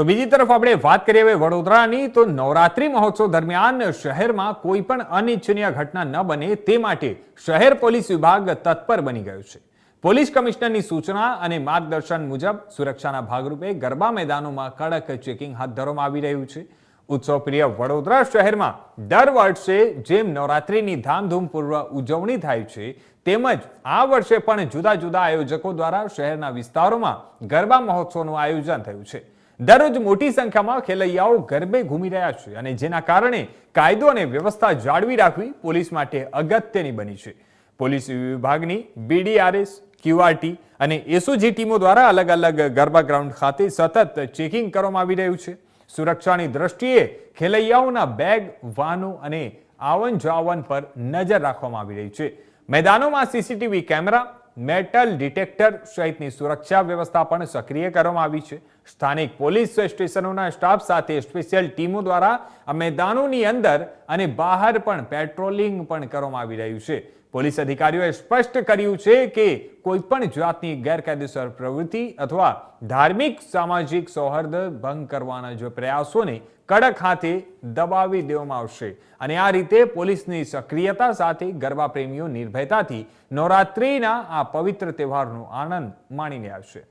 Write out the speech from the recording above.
તો બીજી તરફ આપણે વાત કરીએ હવે વડોદરાની, તો નવરાત્રી મહોત્સવ દરમિયાન શહેરમાં કોઈ પણ અનિચ્છનીય ઘટના ન બને તે માટે શહેર પોલીસ વિભાગ તત્પર બની ગયું છે. પોલીસ કમિશનરની સૂચના અને માર્ગદર્શન મુજબ સુરક્ષાના ભાગરૂપે ગરબા મેદાનોમાં કડક ચેકિંગ હાથ ધરવામાં આવી રહ્યું છે. ઉત્સવપ્રિય વડોદરા શહેરમાં દર વર્ષે જેમ નવરાત્રીની ધામધૂમપૂર્વક ઉજવણી થાય છે, તેમજ આ વર્ષે પણ જુદા જુદા આયોજકો દ્વારા શહેરના વિસ્તારોમાં ગરબા મહોત્સવનું આયોજન થયું છે. દરરોજ મોટી સંખ્યામાં ખેલૈયાઓ ગરબે ઘૂમી રહ્યા છે અને જેના કારણે કાયદો અને વ્યવસ્થા જાળવી રાખવી પોલીસ માટે અગત્યની બની છે. પોલીસ વિભાગની બીડીઆરએસ ક્યુઆરટી અને એસઓજી ટીમો દ્વારા અલગ અલગ ગરબા ગ્રાઉન્ડ ખાતે સતત ચેકિંગ કરવામાં આવી રહ્યું છે. સુરક્ષાની દ્રષ્ટિએ ખેલૈયાઓના બેગ, વાહનો અને આવન જાવન પર નજર રાખવામાં આવી રહી છે. મેદાનોમાં સીસીટીવી કેમેરા, મેટલ ડિટેક્ટર સહિતની સુરક્ષા વ્યવસ્થા પણ સક્રિય કરવામાં આવી છે. સ્થાનિક પોલીસ સ્ટેશનોના સ્ટાફ સાથે સ્પેશિયલ ટીમો દ્વારા આ મેદાનોની અંદર અને બહાર પણ પેટ્રોલિંગ પણ કરવામાં આવી રહ્યું છે. પોલીસ અધિકારીઓએ સ્પષ્ટ કર્યું છે કે કોઈ પણ જાતની ગેરકાયદેસર પ્રવૃત્તિ અથવા ધાર્મિક સામાજિક સૌહાર્દ ભંગ કરવાના જો પ્રયાસોને કડક હાથે દબાવી દેવામાં આવશે અને આ રીતે પોલીસની સક્રિયતા સાથે ગરબા પ્રેમીઓ નિર્ભયતાથી નવરાત્રિના આ પવિત્ર તહેવારનો આનંદ માણીને આવશે.